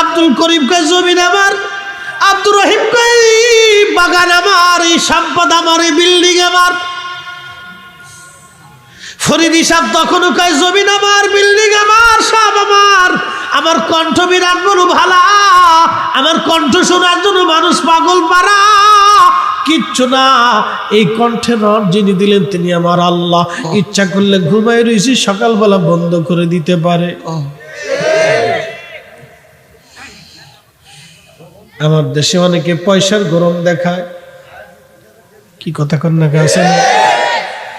আব্দুল করিম কয়, জমিন আমার, আব্দুর রহিম বাগান আমার, এই সম্পদ আমার, এই বিল্ডিং আমার। ফরিদি সাহেব তখনও কয়, জমিন আমার, বিল্ডিং আমার, সব আমার। আমার কণ্ঠ বিরাট বড় ভালা, আমার কণ্ঠ শোনার জন্য মানুষ পাগল পারা। কিচ্ছু না, এই কণ্ঠের রড যিনি দিলেন তিনি আমার আল্লাহ। ইচ্ছা করলে ঘুমাই রয়েছি সকালবেলা বন্ধ করে দিতে পারে। আমার দেশে অনেকে পয়সার গরম দেখায়। কি কথা কন্যা আছে?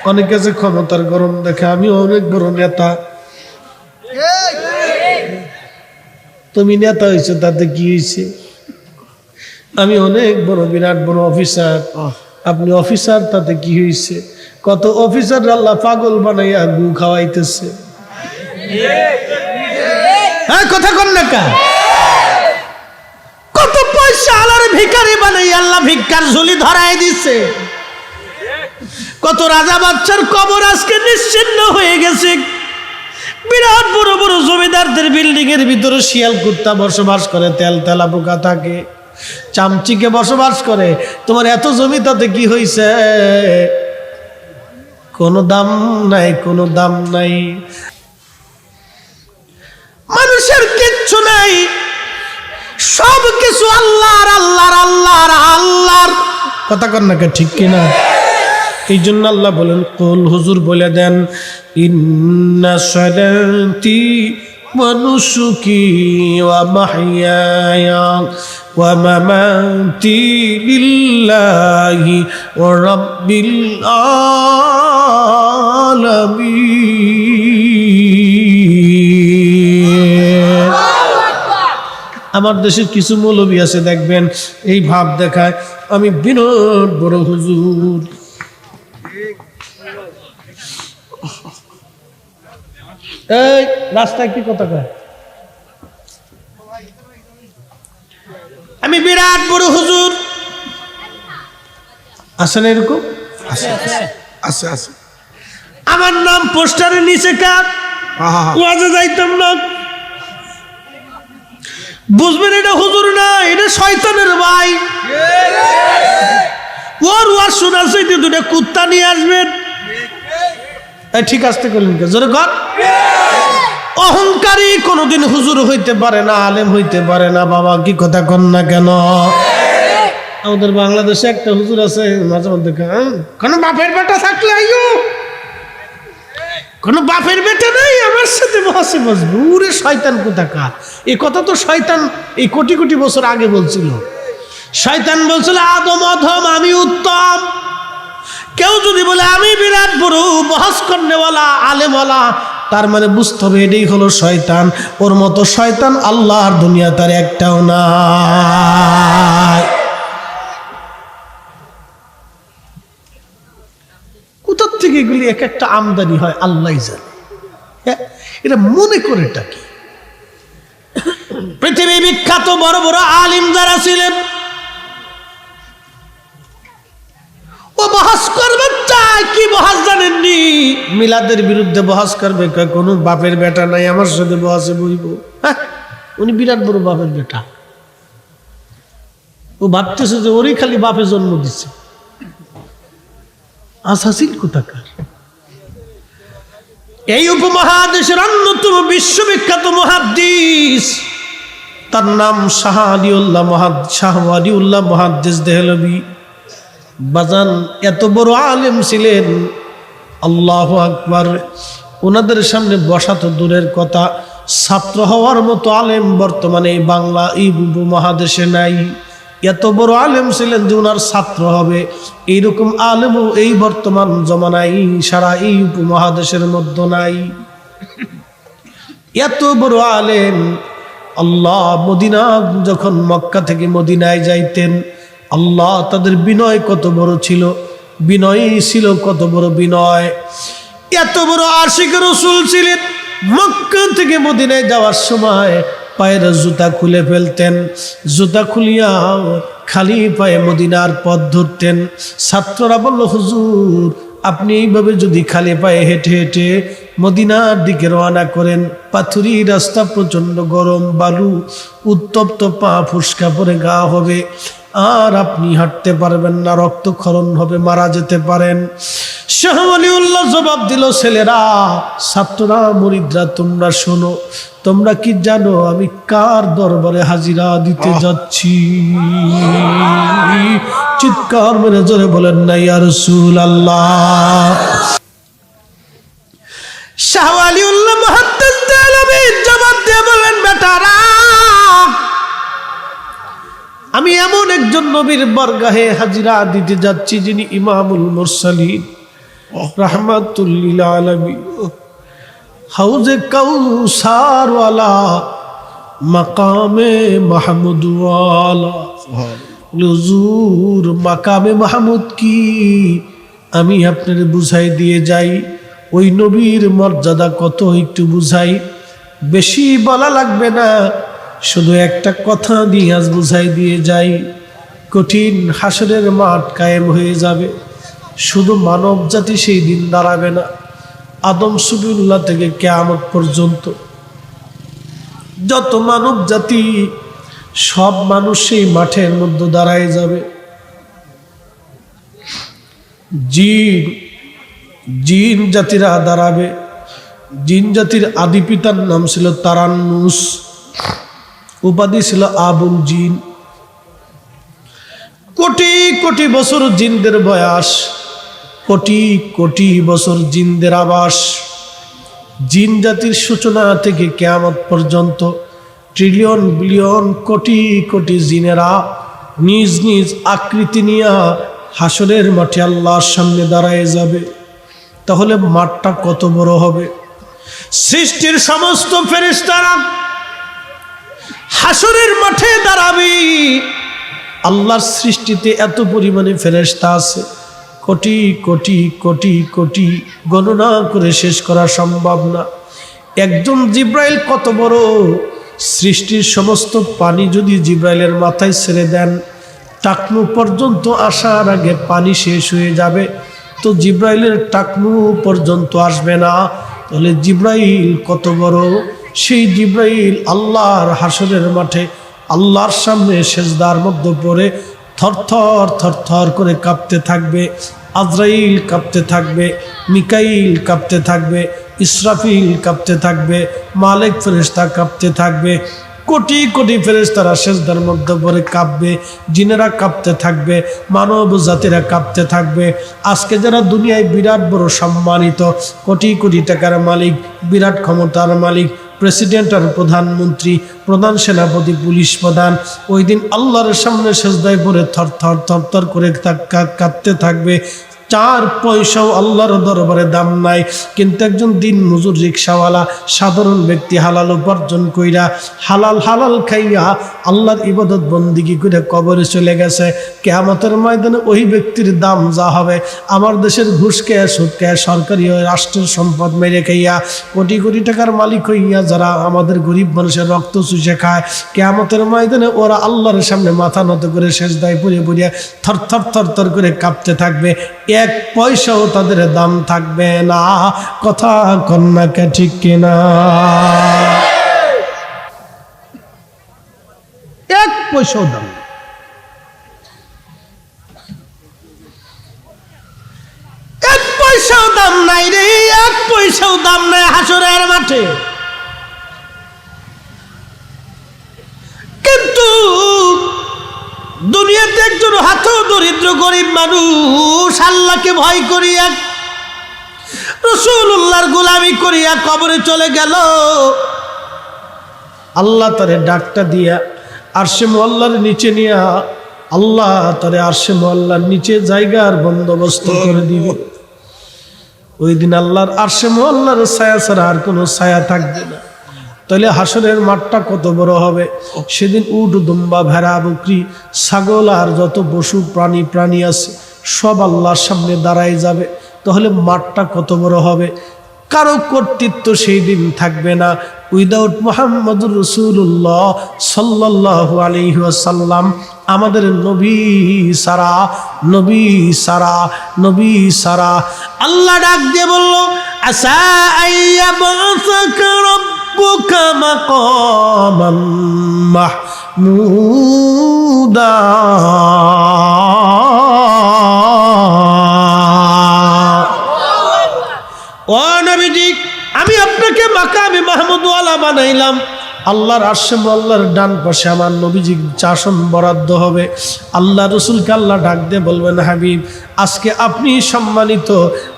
অনেকে আছে ক্ষমতার গরম দেখে আমি অনেক বড় নেতা। তুমি নেতা হয়েছো, তাতে কি হয়েছে? আমি অনেক বড়, বিরাট বড় অফিসার। আপনি অফিসার, তাতে কি হয়েছে? কত অফিসার আল্লাহ পাগল বানাইয়া গু খাওয়াইতেছে। হ্যাঁ কথা কন না কা। ভিখারি বানাই, আল্লাহ ভিক্ষার ঝুলি ধরাই দিছে। কত রাজা বাচ্চার কবর আজকে নিশ্চিন্ন হয়ে গেছে। বিরাট বড় বড় জমিদারদের বিল্ডিং এর ভিতরে শিয়াল কুত্তা বসবাস করে, তেল তেলা পোকা থাকে, চামচিকে বসবাস করে। তোমার এত জমি তাতে কি হয়েছে কোনো দাম নাই, কোনো দাম নাই। মানুষের কিচ্ছু নাই। সব কিছু আল্লাহর আল্লাহর আল্লাহর আল্লাহর। কথা না ঠিক কিনা? এই জন্য আল্লাহ বলেন, কুল হুজুর বলে দেন, ইন্না সালাতি ওয়া নুসুকি ওয়া মাহইয়ায়া ওয়া মামাতি আমার দেশের কিছু মৌলবী আছে দেখবেন এই ভাব দেখায়। আমি বিনোদ বড় হুজুর। এই রাস্তায় কি কথা কয়? আমি বিরাট বড় হুজুর। আছে না এরকম? আছে আছে আছে আমার নাম পোস্টারের নিচে কাপ আহা। ওয়াজে যাইতাম না। বুঝবেন এটা হুজুর না এটা শয়তানের ভাই। ওর ওয়াজ শোনার সাথে দুটো কুত্তা নিয়ে আসবেন। ঠিক আসতে করলেন কে? জোরে কর। অহংকারী কোনোদিন হুজুর হইতে পারে না আলেম হইতে পারে না বাবা কি কথা কন না কেন? আমাদের বাংলাদেশে একটা হুজুর আছে মাঝে মধ্যে কয়, "হ্যাঁ, কোনো বাপের বেটা থাকলে আইও কোনো বাপের বেটা নাই, আমার সাথে বসে বসবে। উরে শয়তান কোথাকার? এই কথা তো শয়তান এই কোটি কোটি বছর আগে বলছিল। শয়তান বলছিল, আদম, অধম, আমি উত্তম। কেউ যদি বলে, আমি বিরাট বড় বহস কর্নেওয়ালা আলেমওয়ালা, তার মানে বুঝতে হবে এটাই হলো শয়তান। ওর মতো শয়তান আল্লাহর দুনিয়া তার একটাও নাই থেকে এগুলি এক একটা আমদানি হয় আল্লাহ জানে। হ্যাঁ, এটা মনে করে কি? পৃথিবী বিখ্যাত বড় বড় আলিম যারা ছিলেন ও বহাস কি বহাস জানেননি? মিলাদের বিরুদ্ধে বহাস করবে কোনো বাপের বেটা নাই আমার সাথে বহাসে বইব হ্যাঁ, উনি বিরাট বড় বাপের বেটা। ও ভাবতেছে যে ওরই খালি বাপে জন্ম দিচ্ছে আসাসিল কোথাকার? এই উপমহাদেশের অন্যতম বিশ্ববিখ্যাত মহাদ্দিস। তার নাম শাহ আলিউল্লাহ মহাদ, শাহ আলিউল্লাহ মহাদ্দিস দেহলবি। বাজান, এত বড় আলেম ছিলেন। আল্লাহ আকবার। ওনাদের সামনে বসা তো দূরের কথা। ছাত্র হওয়ার মতো আলেম বর্তমানে বাংলা এই উপমহাদেশে নাই। এত বড় আলেম ছিলেন যে ওনার ছাত্র হবে। এইরকম আলেমও এই বর্তমান জমানায়, সারা এই উপমহাদেশের মধ্যে নাই। এত বড় আলেম, আল্লাহ মদিনা, যখন মক্কা থেকে মদিনায় যাইতেন, আল্লাহ তাদের বিনয় কত বড় ছিল বিনয়ই ছিল কত বড় বিনয়। এত বড় আশিক রসুল ছিলেন, মক্কা থেকে মদিনায় যাওয়ার সময় পায়ের জুতা খুলে ফেলতেন, জুতা খুলিয়া খালি পায়ে মদিনার পথ ধরতেন। ছাত্ররা বলল, হুজুর, আপনি এইভাবে যদি খালি পায়ে হেঁটে হেঁটে মদিনার দিকে রওনা করেন, পাথুরি রাস্তা প্রচণ্ড গরম, বালু উত্তপ্ত পা ফুসকা পরে গা হবে। আর আপনি হাঁটতে পারবেন না রক্তক্ষরণ হবে মারা যেতে পারেন। শাহ জবাব দিল ছেলেরা ছাত্ররা মরিদরা তোমরা শোনো তোমরা কি জানো আমি কার দরবারে হাজিরা দিতে যাচ্ছি? চিৎকার মেরে জোরে বলেন না ইয়া রসুল আল্লাহ শাহ আলিউল্লাহ মহাদ্দেস জবাব দিয়ে বলেন বেটারা আমি এমন একজন নবীর বরগাহে হাজিরা দিতে যাচ্ছি যিনি ইমামুল মুরসালিন। হাউজে মাকামে মাকামে মাহমুদ কি? আমি আপনার বুঝাই দিয়ে যাই। ওই নবীর মর্যাদা কত, একটু বুঝাই। বেশি বলা লাগবে না। শুধু একটা কথা দিয়ে আজ বুঝাই দিয়ে যাই, কঠিন হাসরের মাঠ কায়েম হয়ে যাবে। শুধু মানব জাতি সেই দিন দাঁড়াবে না, আদম সুবিউল্লাহ থেকে কেয়ামত পর্যন্ত। যত মানব জাতি, সব মানুষ সেই মাঠের মধ্যে দাঁড়ায় যাবে। জিন জিন জাতিরা দাঁড়াবে। জিন জাতির আদি পিতার নাম ছিল তারান্নুস। উপাধি ছিল আবুল জিন। কোটি কোটি বছর জিনদের বয়স, কোটি কোটি বছর জিনদের আবাস। জিন জাতির সূচনা থেকে কেয়ামত পর্যন্ত ট্রিলিয়ন বিলিয়ন কোটি কোটি জিনেরা নিজ নিজ আকৃতি নিয়ে হাসরের মাঠে আল্লাহর সামনে দাঁড়ায় যাবে। তাহলে মাঠটা কত বড় হবে? সৃষ্টির সমস্ত ফেরেশতারা হাসরের মাঠে দাঁড়াবি। আল্লাহর সৃষ্টিতে এত পরিমাণে ফেরেশতা আছে। কোটি কোটি কোটি কোটি গণনা করে শেষ করা সম্ভব না। একজন জিব্রাইল কত বড়? সৃষ্টির সমস্ত পানি যদি জিব্রাইলের মাথায় ছেড়ে দেন, টাকনু পর্যন্ত আসার আগে পানি শেষ হয়ে যাবে। তো জিব্রাইলের টাকনু পর্যন্ত আসবে না। তাহলে জিব্রাইল কত বড়? সেই জিব্রাইল আল্লাহর হাসরের মাঠে আল্লাহর সামনে সেজদার মধ্যে পড়ে থরথর থরথর করে কাঁপতে থাকবে, আজরাইল কাঁপতে থাকবে, মিকাইল কাঁপতে থাকবে, ইসরাফিল কাঁপতে থাকবে, মালিক ফেরেস্তা কাঁপতে থাকবে, কোটি কোটি ফেরেস্তারা সেজদার মধ্যে পরে কাঁপবে, জিনেরা কাঁপতে থাকবে, মানব জাতিরা কাঁপতে থাকবে। আজকে যারা দুনিয়ায় বিরাট বড় সম্মানিত, কোটি কোটি টাকার মালিক, বিরাট ক্ষমতার মালিক প্রেসিডেন্ট আর প্রধানমন্ত্রী, প্রধান সেনাপতি, পুলিশ প্রধান, ওই দিন আল্লাহর সামনে সেজদায় পরে থর থর থর থর করে কাঁদতে থাকবে। চার পয়সাও আল্লাহর দরবারে দাম নাই। কিন্তু একজন দিন মজুর রিক্সাওয়ালা, সাধারণ ব্যক্তি হালাল উপার্জন কইরা হালাল হালাল খাইয়া আল্লাহর ইবাদত বন্দিগি করে কবরে চলে গেছে। কেয়ামতের ময়দানে ওই ব্যক্তির দাম যা হবে, আমার দেশের ঘুষ খেয়ে সুদ খেয়ে সরকারি রাষ্ট্রের সম্পদ মেরে খাইয়া কোটি কোটি টাকার মালিক হইয়া যারা আমাদের গরিব মানুষের রক্ত চুষে খায়, কেয়ামতের ময়দানে ওরা আল্লাহর সামনে মাথা নত করে শেষ দায় পুড়ে পুড়িয়ে থর থর থর থর করে কাঁপতে থাকবে। এক পয়সাও তাদের দাম থাকবে না। কথা কন্যাকে ঠিক কিনা? এক পয়সাও দাম। এক পয়সাও দাম নাই রে, এক পয়সাও দাম নাই হাসরের মাঠে। কিন্তু দুনিয়াতে একজন হাত দরিদ্র গরিব মানুষ, আল্লাহকে ভয় করিয়া রসুল্লাহর গোলামি করিয়া কবরে চলে গেল। আল্লাহ তারে ডাকটা দিয়া আরশে মোল্লার নিচে নিয়া আল্লাহ তারে আরশে মোল্লার নিচে জায়গার বন্দোবস্ত করে দিবে। ওই দিন আল্লাহর আরশে মোল্লার ছায়া ছাড়া আর কোনো ছায়া থাকবে না। তাহলে হাসরের মাঠটা কত বড় হবে? সেদিন উট, দুম্বা, ভেড়া, বকরি, ছাগল আর যত পশু, প্রাণী প্রাণী আছে, সব আল্লাহর সামনে দাঁড়ায় যাবে। তাহলে মাঠটা কত বড় হবে? কারও কর্তৃত্ব সেই দিন থাকবে না। উইদাউট মোহাম্মদুর রসুল্লাহ সাল্লাহ আলিহাসাল্লাম আমাদের নবী সারা নবী সারা নবী সারা। আল্লাহ ডাক দিয়ে বলল আসা আইয়া ربك مقاما محمودا আল্লাহর আশ্রম আল্লাহর ডান পাশে আমার নবীজি চাষন বরাদ্দ হবে। আল্লাহ রসুলকে আল্লাহ ডাক দিয়ে বলবেন, হাবিব, আজকে আপনি সম্মানিত,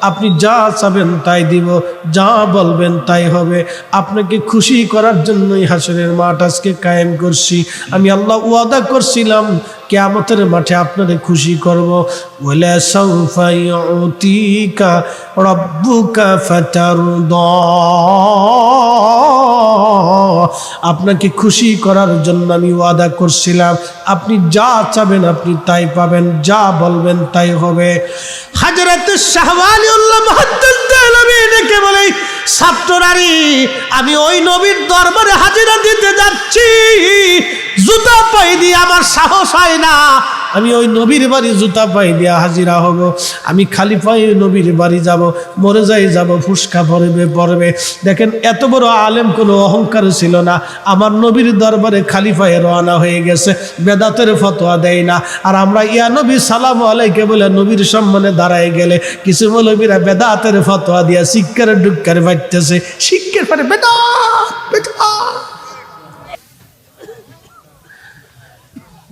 আপনি যা চাবেন তাই দিব, যা বলবেন তাই হবে। আপনাকে খুশি করার জন্যই হাসনের মাঠ আজকে কায়েম করছি। আমি আল্লাহ ওয়াদা করছিলাম, কেয়ামতের মাঠে আপনারে খুশি করব। বলে সৌফা ইউতিকা রব্বুকা ফাতারদা। আপনাকে খুশি করার জন্য আমি ওয়াদা করছিলাম। আপনি যা চাবেন আপনি তাই পাবেন, যা বলবেন তাই হবে। হাজরত শাহওয়ালিউল্লাহ মুহাদ্দিস দেহলভী ডেকে বলে ছাত্ররারি আমি ওই নবীর দরবারে হাজিরা দিতে যাচ্ছি। জুতা পাই আমার সাহস হয় না। আমি ওই নবীর বাড়ি জুতা পাই দিয়া হাজিরা হব। আমি খালি পায়ে নবীর বাড়ি যাব, মরে যাই যাব, ফুসকা পড়বে পড়বে দেখেন, এত বড় আলেম কোনো অহংকার ছিল না। আমার নবীর দরবারে খালি পায়ে রওনা হয়ে গেছে, বেদাতের ফতোয়া দেয় না। আর আমরা, ইয়া নবী, সালাম আলাইকে বলে নবীর সম্মানে দাঁড়ায় গেলে, কিছু মৌলবীরা বেদাতের ফতোয়া দিয়া শিক্ষার ডুক্কার বাড়তেছে শিক্ষার পরে বেদা বেদা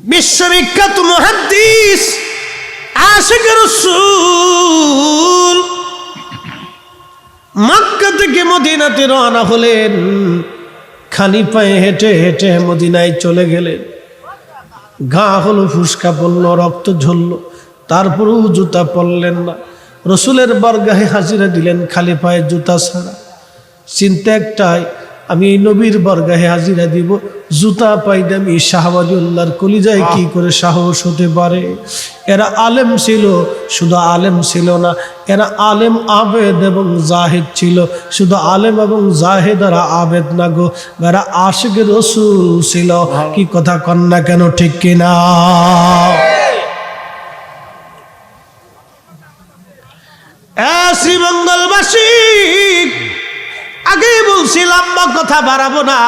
বিশ্ববিখ্যাত মহাদ্দিস আশেখ রসুল। মক্কা থেকে মদিনাতে রওনা হলেন। খালি পায়ে হেঁটে হেঁটে মদিনায় চলে গেলেন। গা হলো ফুসকা পড়ল রক্ত ঝরল। তারপরেও জুতা পরলেন না। রসুলের বরগাহে হাজিরা দিলেন খালি পায়ে জুতা ছাড়া। চিন্তা একটাই আমি এই নবীর বরগাহে হাজিরা দিব। জুতা পাইলে আমি শাহবাজুল্লাহর কলিজায় কি করে সাহস হতে পারে? এরা আলেম ছিল শুধু আলেম ছিল না এরা আলেম আবেদ এবং জাহেদ ছিল। শুধু আলেম এবং জাহেদ এরা আবেদ না গো এরা আশেখ রসুল ছিল। কি কথা কন্যা কেন ঠিক কিনা? শ্রীমঙ্গলবাসী আগেই বলছি লম্বা কথা বাড়াবো না।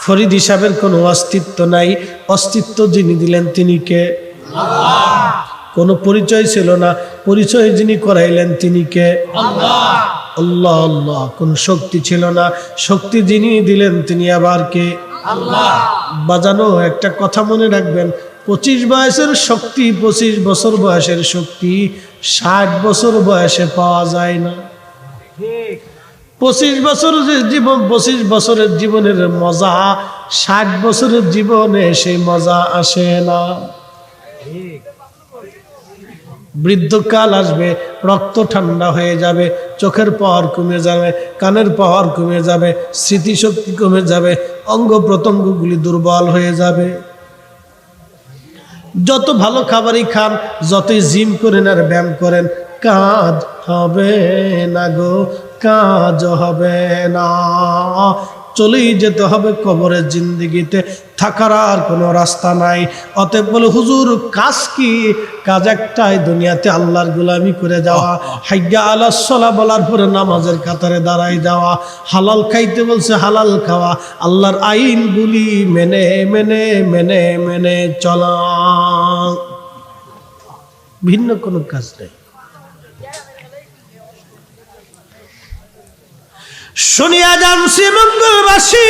ফরিদ হিসাবের কোনো অস্তিত্ব নাই। অস্তিত্ব যিনি দিলেন তিনি কে? কোনো পরিচয় ছিল না। পরিচয় যিনি করাইলেন তিনি কে? আল্লাহ। আল্লাহ কোন শক্তি ছিল না। শক্তি যিনি দিলেন তিনি আবার কে? বাজানো একটা কথা মনে রাখবেন। পঁচিশ বয়সের শক্তি পঁচিশ বছর বয়সের শক্তি ষাট বছর বয়সে পাওয়া যায় না। পঁচিশ বছরের জীবন, পঁচিশ বছরের জীবনের মজা, ষাট বছরের জীবনে সেই মজা আসে না। বৃদ্ধকাল আসবে, রক্ত ঠান্ডা হয়ে যাবে, চোখের পাওয়ার কমে যাবে, কানের পাওয়ার কমে যাবে, স্মৃতিশক্তি কমে যাবে, অঙ্গ প্রত্যঙ্গগুলি দুর্বল হয়ে যাবে। যত ভালো খাবারই খান, যতই জিম করেন আর ব্যায়াম করেন, কাজ হবে না গো। কাজ হবে না। চলেই যেতে হবে কবরের জিন্দিগিতে। থাকার আর কোনো রাস্তা নাই। অতএব বলে হুজুর কাজ কি? কাজ একটাই দুনিয়াতে আল্লাহর গুলামি করে যাওয়া। হাইয়া আল্লাহ সলা বলার পরে নামাজের কাতারে দাঁড়াই যাওয়া। হালাল খাইতে বলছে হালাল খাওয়া। আল্লাহর আইনগুলি মেনে মেনে মেনে মেনে চলা। ভিন্ন কোনো কাজ নেই। শুনিয়া যান শ্রীমঙ্গলবাসী,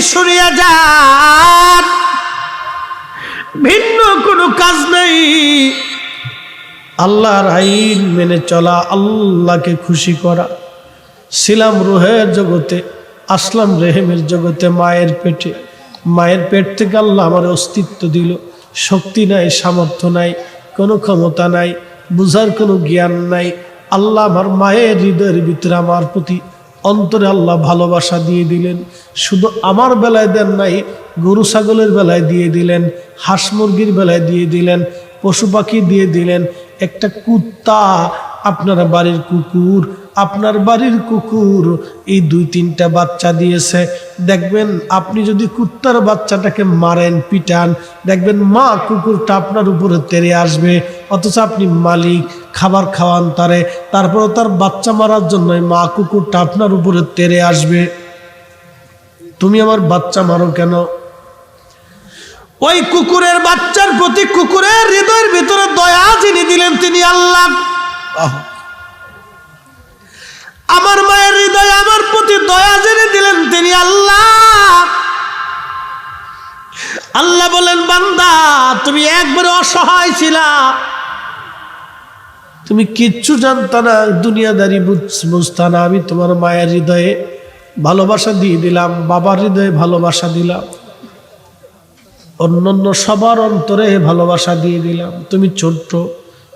শুনিয়া যান। ভিন্ন কোনো কাজ নেই। আল্লাহর আইন মেনে চলা, আল্লাহকে খুশি করা। ছিলাম রুহের জগতে, আসলাম রেহেমের জগতে, মায়ের পেটে। মায়ের পেট থেকে আল্লাহ আমার অস্তিত্ব দিল। শক্তি নাই, সামর্থ্য নাই, কোনো ক্ষমতা নাই, বুঝার কোনো জ্ঞান নাই। আল্লাহ আমার মায়ের হৃদয়ের ভিতরে আমার প্রতি অন্তরে আল্লাহ ভালোবাসা দিয়ে দিলেন। শুধু আমার বেলায় দেন নাই, গরু ছাগলের বেলায় দিয়ে দিলেন, হাঁস মুরগির বেলায় দিয়ে দিলেন, পশু পাখি দিয়ে দিলেন। একটা কুত্তা, আপনার বাড়ির কুকুর, আপনার বাড়ির কুকুর এই দুই, তিনটা বাচ্চা দিয়েছে। দেখবেন আপনি যদি কুত্তার বাচ্চাটাকে মারেন, পিটান, দেখবেন মা কুকুরটা আপনার উপরে তেরে আসবে, অথচ আপনি মালিক খাবার খাওয়ান তারে তারপরে তার বাচ্চা মারার জন্য মা কুকুরটা আপনার উপরে তেরে আসবে। তুমি আমার বাচ্চা মারো কেন? ওই কুকুরের বাচ্চার প্রতি কুকুরের হৃদয়ের ভিতরে দয়া যিনি দিলেন তিনি আল্লাহ। আমার মায়ের হৃদয় আমার প্রতি দয়া জেনে দিলেন তিনি আল্লাহ। আল্লাহ বলেন, বান্দা, তুমি একবারে অসহায় ছিলা। তুমি কিচ্ছু জানতা না, দুনিয়াদারি বুঝ- বুঝতা না। আমি তোমার মায়ের হৃদয়ে ভালোবাসা দিয়ে দিলাম, বাবার হৃদয়ে ভালোবাসা দিলাম। অন্যান্য সবার অন্তরে ভালোবাসা দিয়ে দিলাম। তুমি ছোট্ট,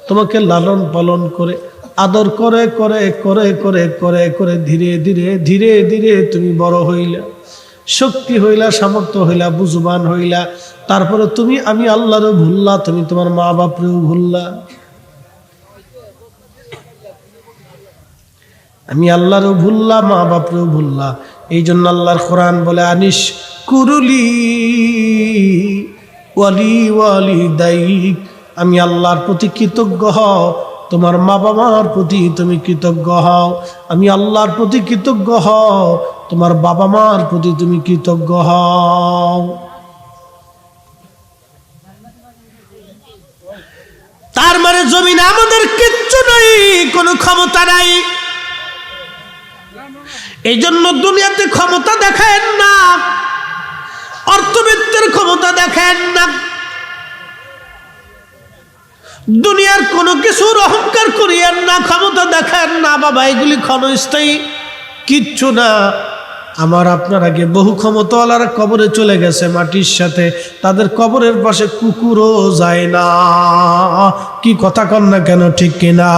তোমাকে লালন পালন করে, আদর করে করে করে করে করে করে, ধীরে ধীরে ধীরে ধীরে তুমি বড় হইলা। শক্তি হইলা, সামর্থ্য হইলা, বুঝবান হইলা। তারপরে তুমি আমি আল্লাহরও ভুললা, তুমি তোমার মা বাপরেও ভুললা। আমি আল্লাহরও ভুললা মা বাপরেও ভুললা এই জন্য আল্লাহর কোরআন বলে, আনিস কুরুলি ওয়ালি ওয়ালি দায়িক আমি আল্লাহর প্রতি কৃতজ্ঞ হও, তোমার মা বাবার প্রতি তুমি কৃতজ্ঞ হও। আমি আল্লাহর প্রতি কৃতজ্ঞ হও, তোমার বাবা মার প্রতি তুমি কৃতজ্ঞ হও। তার মানে জমিন আমাদের কিচ্ছু নাই, কোনো ক্ষমতা নাই। এই জন্য দুনিয়াতে ক্ষমতা দেখেন না। অর্থবিত্তের ক্ষমতা দেখেন না। দুনিয়ার কোনো কিছুর অহংকার করিয়েন না, ক্ষমতা দেখেন না। বাবা, এগুলি ক্ষণস্থায়ী। কিচ্ছু না। আমার আপনার আগে বহু ক্ষমতাওয়ালারা কবরে চলে গেছে মাটির সাথে। তাদের কবরের পাশে কুকুরও যায় না। কি কথা কন না কেন, ঠিক কিনা?